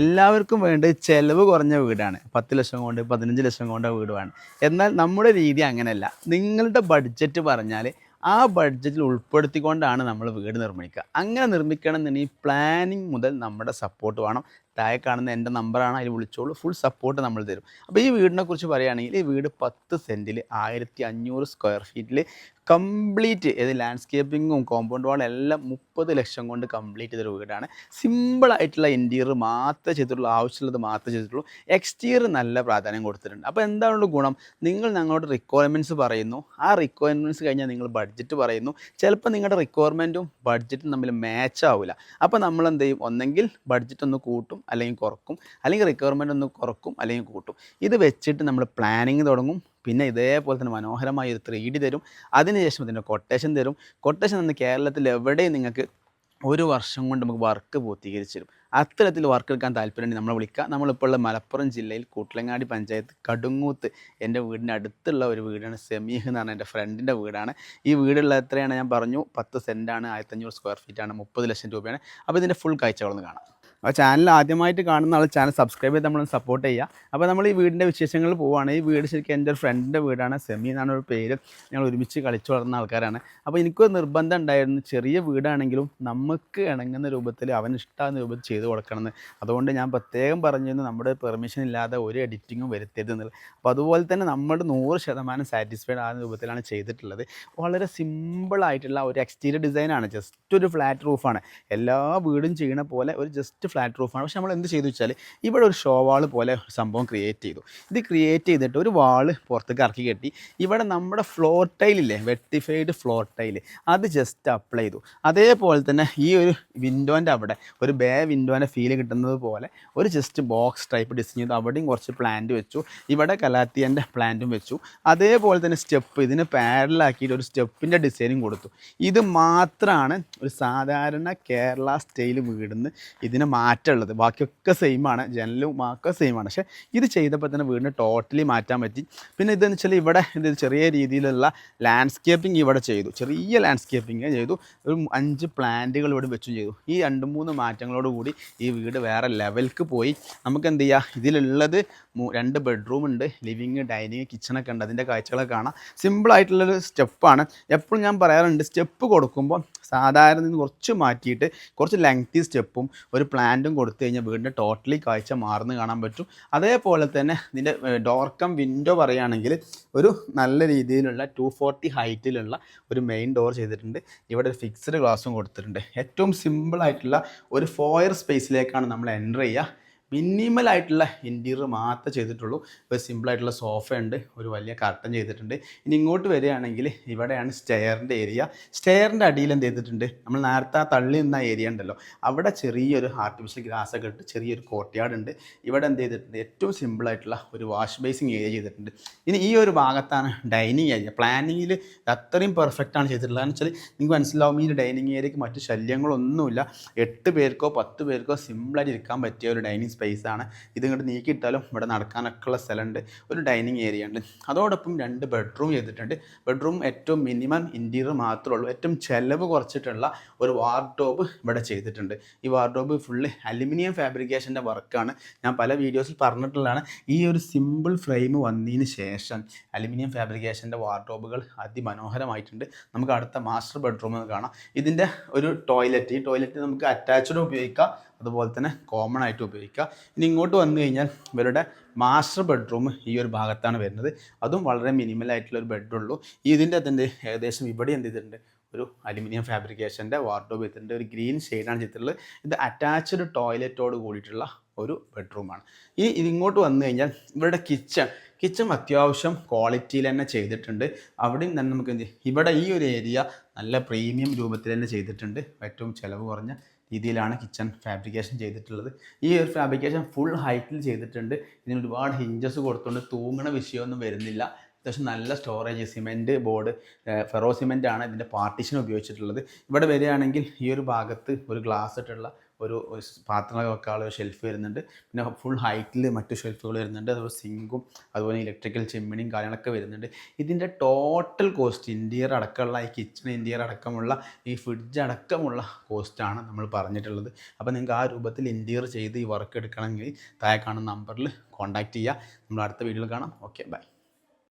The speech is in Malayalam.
എല്ലാവർക്കും വേണ്ടത് ചിലവ് കുറഞ്ഞ വീടാണ്. പത്ത് ലക്ഷം കൊണ്ട് പതിനഞ്ച് ലക്ഷം കൊണ്ട് വേണം എന്നാൽ നമ്മുടെ രീതി അങ്ങനെയല്ല. നിങ്ങളുടെ ബഡ്ജറ്റ് പറഞ്ഞാൽ ആ ബഡ്ജറ്റിൽ ഉൾപ്പെടുത്തിക്കൊണ്ടാണ് നമ്മൾ വീട് നിർമ്മിക്കുക. അങ്ങനെ നിർമ്മിക്കണം എന്നുണ്ടെങ്കിൽ പ്ലാനിങ് മുതൽ നമ്മുടെ സപ്പോർട്ട് വേണം. താഴെ കാണുന്ന എന്റെ നമ്പറാണ് അതിൽ വിളിച്ചോളൂ. ഫുൾ സപ്പോർട്ട് നമ്മൾ തരും. അപ്പോൾ ഈ വീടിനെ കുറിച്ച് പറയുകയാണെങ്കിൽ ഈ വീട് പത്ത് സെന്റിൽ ആയിരത്തി അഞ്ഞൂറ് സ്ക്വയർ ഫീറ്റിൽ കംപ്ലീറ്റ് ഏത് ലാൻഡ്സ്കേപ്പിങ്ങും കോമ്പൗണ്ട് വാൾ എല്ലാം മുപ്പത് ലക്ഷം കൊണ്ട് കംപ്ലീറ്റ് ചെയ്തൊരു വീടാണ്. സിമ്പിൾ ആയിട്ടുള്ള ഇന്റീരിയർ മാത്രമേ ചെയ്തിട്ടുള്ളൂ ആവശ്യമുള്ളത് മാത്രമേ ചെയ്തിട്ടുള്ളൂ. എക്സ്റ്റീരിയർ നല്ല പ്രാധാന്യം കൊടുത്തിട്ടുണ്ട്. അപ്പോൾ എന്താണുള്ള ഗുണം? നിങ്ങൾ ഞങ്ങളോട് റിക്വയർമെന്റ്സ് പറയുന്നു. ആ റിക്വയർമെന്റ്സ് കഴിഞ്ഞാൽ നിങ്ങൾ ബഡ്ജറ്റ് പറയുന്നു. ചിലപ്പോൾ നിങ്ങളുടെ റിക്വയർമെന്റും ബഡ്ജറ്റും തമ്മിൽ മാച്ച് ആവില്ല. അപ്പോൾ നമ്മൾ എന്ത് ചെയ്യും? ഒന്നെങ്കിൽ ബഡ്ജറ്റ് ഒന്ന് കൂട്ടും അല്ലെങ്കിൽ കുറക്കും. അല്ലെങ്കിൽ റിക്വയർമെന്റ് ഒന്ന് കുറക്കും അല്ലെങ്കിൽ കൂട്ടും. ഇത് വെച്ചിട്ട് നമ്മൾ പ്ലാനിങ് തുടങ്ങും. പിന്നെ ഇതേപോലെ തന്നെ മനോഹരമായ ഒരു ത്രീ ഡി തരും. അതിനുശേഷം ഇതിന്റെ കൊട്ടേഷൻ തരും. കൊട്ടേഷൻ തന്നെ കേരളത്തിൽ എവിടെയും നിങ്ങൾക്ക് ഒരു വർഷം കൊണ്ട് നമുക്ക് വർക്ക് പൂർത്തീകരിച്ച് തരും. അത്തരത്തിൽ വർക്ക് എടുക്കാൻ താല്പര്യമുണ്ട് നമ്മളെ വിളിക്കുക നമ്മളിപ്പോൾ ഉള്ള മലപ്പുറം ജില്ലയിൽ കൂട്ടിലങ്ങാടി പഞ്ചായത്ത് കടുങ്ങൂത്ത് എന്റെ വീടിന്റെ അടുത്തുള്ള ഒരു വീടാണ്. സെമീഹ് എന്ന് പറഞ്ഞ എന്റെ ഫ്രണ്ടിന്റെ വീടാണ്. ഈ വീടുള്ള എത്രയാണ്? ഞാൻ പറഞ്ഞു പത്ത് സെന്റാണ് ആയിരത്തഞ്ഞൂറ് സ്ക്വയർ ഫീറ്റാണ് മുപ്പത് ലക്ഷം രൂപയാണ്. അപ്പോൾ ഇതിന്റെ ഫുൾ കാഴ്ചകളൊന്ന് കാണാം. അപ്പോൾ ചാനൽ ആദ്യമായിട്ട് കാണുന്ന ആൾ ചാനൽ സബ്സ്ക്രൈബ് ചെയ്ത് നമ്മൾ സപ്പോർട്ട് ചെയ്യുക. അപ്പോൾ നമ്മൾ ഈ വീടിന്റെ വിശേഷങ്ങൾ പോവുകയാണ്. ഈ വീട് ശരിക്കും എന്റെ ഒരു ഫ്രണ്ടിന്റെ വീടാണ്. സെമി എന്നാണ് ഒരു പേര്. ഞങ്ങൾ ഒരുമിച്ച് കളിച്ചു വളർന്ന ആൾക്കാരാണ്. അപ്പോൾ എനിക്കൊരു നിർബന്ധം ഉണ്ടായിരുന്നു. ചെറിയ വീടാണെങ്കിലും നമുക്ക് ഇണങ്ങുന്ന രൂപത്തിൽ അവൻ ഇഷ്ടമാകുന്ന രൂപത്തിൽ ചെയ്തു കൊടുക്കണമെന്ന്. അതുകൊണ്ട് ഞാൻ പ്രത്യേകം പറഞ്ഞിരുന്നു നമ്മുടെ പെർമിഷൻ ഇല്ലാതെ ഒരു എഡിറ്റിങ്ങും വരുത്തരുതെന്നുള്ളത് അപ്പോൾ അതുപോലെ തന്നെ നമ്മൾ നൂറ് ശതമാനം സാറ്റിസ്ഫൈഡ് ആകുന്ന രൂപത്തിലാണ് ചെയ്തിട്ടുള്ളത്. വളരെ സിമ്പിളായിട്ടുള്ള ഒരു എക്സ്റ്റീരിയർ ഡിസൈനാണ് ജസ്റ്റ് ഒരു ഫ്ലാറ്റ് റൂഫാണ് എല്ലാ വീടും ചെയ്യണ പോലെ ഒരു ജസ്റ്റ് ഫ്ലാറ്റ് റൂഫാണ് പക്ഷെ നമ്മൾ എന്ത് ചെയ്തു വെച്ചാൽ ഇവിടെ ഒരു ഷോ വാൾ പോലെ ഒരു സംഭവം ക്രിയേറ്റ് ചെയ്തു. ഇത് ക്രിയേറ്റ് ചെയ്തിട്ട് ഒരു വാൾ പുറത്തേക്ക് ഇറക്കി കെട്ടി ഇവിടെ നമ്മുടെ ഫ്ലോർ ടൈലില്ലേ വെട്ടിഫൈഡ് ഫ്ലോർ ടൈൽ അത് ജസ്റ്റ് അപ്ലൈ ചെയ്തു. അതേപോലെ തന്നെ ഈ ഒരു വിൻഡോന്റെ അവിടെ ഒരു ബേ വിൻഡോന്റെ ഫീൽ കിട്ടുന്നത് പോലെ ഒരു ജസ്റ്റ് ബോക്സ് ടൈപ്പ് ഡിസൈൻ ചെയ്തു. അവിടെയും കുറച്ച് പ്ലാന്റ് വെച്ചു. ഇവിടെ കലാത്തിയന്റെ പ്ലാന്റും വെച്ചു. അതേപോലെ തന്നെ സ്റ്റെപ്പ് ഇതിന് പാരലാക്കിയിട്ട് ഒരു സ്റ്റെപ്പിന്റെ ഡിസൈനും കൊടുത്തു. ഇത് മാത്രമാണ് ഒരു സാധാരണ കേരള സ്റ്റൈൽ വീടിന്ന് ഇതിന് മാറ്റമുള്ളത്. ബാക്കിയൊക്കെ സെയിമാണ് ജനലും ഒക്കെ സെയിമാണ് പക്ഷേ ഇത് ചെയ്തപ്പോൾ തന്നെ വീടിന് ടോട്ടലി മാറ്റാൻ പറ്റി. പിന്നെ ഇതെന്ന് വെച്ചാൽ ഇവിടെ ഇത് ചെറിയ രീതിയിലുള്ള ലാൻഡ്സ്കേപ്പിംഗ് ഇവിടെ ചെയ്തു. ചെറിയ ലാൻഡ്സ്കേപ്പിംഗ് ചെയ്തു. ഒരു അഞ്ച് പ്ലാന്റുകൾ ഇവിടെ വെച്ചും ചെയ്തു. ഈ രണ്ട് മൂന്ന് മാറ്റങ്ങളോട് കൂടി ഈ വീട് വേറെ ലെവൽക്ക് പോയി. നമുക്ക് എന്ത് ചെയ്യാം? ഇതിലുള്ളത് രണ്ട് ബെഡ്റൂം ഉണ്ട്. ലിവിങ് ഡൈനിങ് കിച്ചണൊക്കെ ഉണ്ട്. അതിന്റെ കാഴ്ചകളൊക്കെ കാണാം. സിമ്പിളായിട്ടുള്ളൊരു സ്റ്റെപ്പാണ് എപ്പോഴും ഞാൻ പറയാറുണ്ട് സ്റ്റെപ്പ് കൊടുക്കുമ്പോൾ സാധാരണ നിന്ന് കുറച്ച് മാറ്റിയിട്ട് കുറച്ച് ലെങ്തി സ്റ്റെപ്പും ഒരു പ്ലാന്റും കൊടുത്തു കഴിഞ്ഞാൽ വീടിന്റെ ടോട്ടലി കാഴ്ച മാറുന്നു കാണാൻ പറ്റും. അതേപോലെ തന്നെ ഇതിന്റെ ഡോർക്കം വിൻഡോ പറയുകയാണെങ്കിൽ ഒരു നല്ല രീതിയിലുള്ള ടു ഫോർട്ടി ഹൈറ്റിലുള്ള ഒരു മെയിൻ ഡോർ ചെയ്തിട്ടുണ്ട്. ഇവിടെ ഒരു ഫിക്സ്ഡ് ഗ്ലാസും കൊടുത്തിട്ടുണ്ട്. ഏറ്റവും സിമ്പിളായിട്ടുള്ള ഒരു ഫോയർ സ്പേസിലേക്കാണ് നമ്മൾ എന്റർ ചെയ്യുക. മിനിമൽ ആയിട്ടുള്ള ഇന്റീരിയർ മാത്രമേ ചെയ്തിട്ടുള്ളൂ. ഒരു സിമ്പിളായിട്ടുള്ള സോഫ ഉണ്ട് ഒരു വലിയ കർട്ടൻ ചെയ്തിട്ടുണ്ട്. ഇനി ഇങ്ങോട്ട് വരികയാണെങ്കിൽ ഇവിടെയാണ് സ്റ്റെയറിന്റെ ഏരിയ സ്റ്റെയറിന്റെ അടിയിൽ എന്ത് ചെയ്തിട്ടുണ്ട്? നമ്മൾ നേരത്തെ തള്ളി നിന്ന ഏരിയ ഉണ്ടല്ലോ. അവിടെ ചെറിയൊരു ആർട്ടിഫിഷ്യൽ ഗ്രാസ് ഒക്കെ ഇട്ട് ചെറിയൊരു കോർട്ട്യാർഡ് ഉണ്ട്. ഇവിടെ എന്ത് ചെയ്തിട്ടുണ്ട്? ഏറ്റവും സിമ്പിളായിട്ടുള്ള ഒരു വാഷ് ബേസിങ് ഏരിയ ചെയ്തിട്ടുണ്ട്. ഇനി ഈ ഒരു ഭാഗത്താണ് ഡൈനിങ് ഏരിയ പ്ലാനിങ്ങിൽ അത്രയും പെർഫെക്റ്റ് ആണ് ചെയ്തിട്ടുള്ളത്. എന്ന് വെച്ചാൽ നിങ്ങൾക്ക് മനസ്സിലാവും ഈ ഡൈനിങ് ഏരിയക്ക് മറ്റു ശല്യങ്ങളൊന്നുമില്ല. എട്ട് പേർക്കോ പത്ത് പേർക്കോ സിമ്പിളായിട്ട് ഇരിക്കാൻ പറ്റിയ ഒരു ഡൈനിങ് സ്പേസ് ആണ്. ഇതിങ്ങോട്ട് നീക്കിയിട്ടാലും ഇവിടെ നടക്കാനൊക്കെ ഉള്ള സ്ഥലമുണ്ട്. ഒരു ഡൈനിങ് ഏരിയ ഉണ്ട്. അതോടൊപ്പം രണ്ട് ബെഡ്റൂം ചെയ്തിട്ടുണ്ട്. ബെഡ്റൂം ഏറ്റവും മിനിമം ഇന്റീരിയർ മാത്രമേ ഉള്ളൂ. ഏറ്റവും ചിലവ് കുറച്ചിട്ടുള്ള ഒരു വാർഡ്രോബ് ഇവിടെ ചെയ്തിട്ടുണ്ട്. ഈ വാർഡ്രോബ് ഫുള്ള് അലുമിനിയം ഫാബ്രിക്കേഷന്റെ വർക്കാണ് ഞാൻ പല വീഡിയോസിൽ പറഞ്ഞിട്ടുള്ളതാണ്. ഈ ഒരു സിമ്പിൾ ഫ്രെയിം വന്നതിന് ശേഷം അലുമിനിയം ഫാബ്രിക്കേഷന്റെ വാർഡ്രോബുകൾ അതിമനോഹരമായിട്ടുണ്ട്. നമുക്ക് അടുത്ത മാസ്റ്റർ ബെഡ്റൂം കാണാം. ഇതിന്റെ ഒരു ടോയ്ലറ്റ് ഈ ടോയ്ലറ്റ് നമുക്ക് അറ്റാച്ച്ഡ് ഉപയോഗിക്കാം. അതുപോലെ തന്നെ കോമൺ ആയിട്ട് ഉപയോഗിക്കുക. ഇനി ഇങ്ങോട്ട് വന്നു കഴിഞ്ഞാൽ ഇവരുടെ മാസ്റ്റർ ബെഡ്റൂം ഈ ഒരു ഭാഗത്താണ് വരുന്നത്. അതും വളരെ മിനിമൽ ആയിട്ടുള്ള ഒരു ബെഡുള്ളൂ ഇതിന്റെ അതിന്റെ ഏകദേശം ഇവിടെ എന്ത് ചെയ്തിട്ടുണ്ട്? ഒരു അലുമിനിയം ഫാബ്രിക്കേഷന്റെ വാർഡോബ് ഇതിന്റെ ഒരു ഗ്രീൻ ഷെയ്ഡാണ് ചിത്രത്തിൽ ഇത് അറ്റാച്ച്ഡ് ടോയ്ലറ്റോട് കൂടിയിട്ടുള്ള ഒരു ബെഡ്റൂമാണ് ഈ ഇതിങ്ങോട്ട് വന്നു കഴിഞ്ഞാൽ ഇവരുടെ കിച്ചൺ കിച്ചൺ അത്യാവശ്യം ക്വാളിറ്റിയിൽ തന്നെ ചെയ്തിട്ടുണ്ട്. അവിടെയും തന്നെ നമുക്ക് എന്ത് ഇവിടെ ഈ ഒരു ഏരിയ നല്ല പ്രീമിയം രൂപത്തിൽ തന്നെ ചെയ്തിട്ടുണ്ട്. ഏറ്റവും ചിലവ് കുറഞ്ഞ രീതിയിലാണ് കിച്ചൺ ഫാബ്രിക്കേഷൻ ചെയ്തിട്ടുള്ളത്. ഈ ഒരു ഫാബ്രിക്കേഷൻ ഫുൾ ഹൈറ്റിൽ ചെയ്തിട്ടുണ്ട്. ഇതിന് ഒരുപാട് ഹിഞ്ചസ് കൊടുത്തുകൊണ്ട് തൂങ്ങണ വിഷയമൊന്നും വരുന്നില്ല. അത്യാവശ്യം നല്ല storage cement board ferro cement ആണ് ഇതിന്റെ പാർട്ടീഷൻ ഉപയോഗിച്ചിട്ടുള്ളത്. ഇവിടെ വരികയാണെങ്കിൽ ഈ ഒരു ഭാഗത്ത് ഒരു ഗ്ലാസ് ഇട്ടുള്ള ഒരു പാത്രങ്ങൾ വെക്കാനുള്ള ഒരു ഷെൽഫ് വരുന്നുണ്ട്. പിന്നെ ഫുൾ ഹൈറ്റിൽ മറ്റു ഷെൽഫുകൾ വരുന്നുണ്ട്. അതുപോലെ സിങ്കും അതുപോലെ ഇലക്ട്രിക്കൽ ചിമ്മിണിയും കാര്യങ്ങളൊക്കെ വരുന്നുണ്ട്. ഇതിന്റെ ടോട്ടൽ കോസ്റ്റ് ഇന്റീരിയർ അടക്കമുള്ള ഈ കിച്ചൺ ഇന്റീരിയർ അടക്കമുള്ള ഈ ഫ്രിഡ്ജ് അടക്കമുള്ള കോസ്റ്റാണ് നമ്മൾ പറഞ്ഞിട്ടുള്ളത്. അപ്പോൾ നിങ്ങൾക്ക് ആ രൂപത്തിൽ ഇന്റീരിയർ ചെയ്ത് ഈ വർക്ക് എടുക്കണമെങ്കിൽ താഴെ കാണുന്ന നമ്പറിൽ കോൺടാക്റ്റ് ചെയ്യുക. നമ്മൾ അടുത്ത വീഡിയോയിൽ കാണാം. Okay bye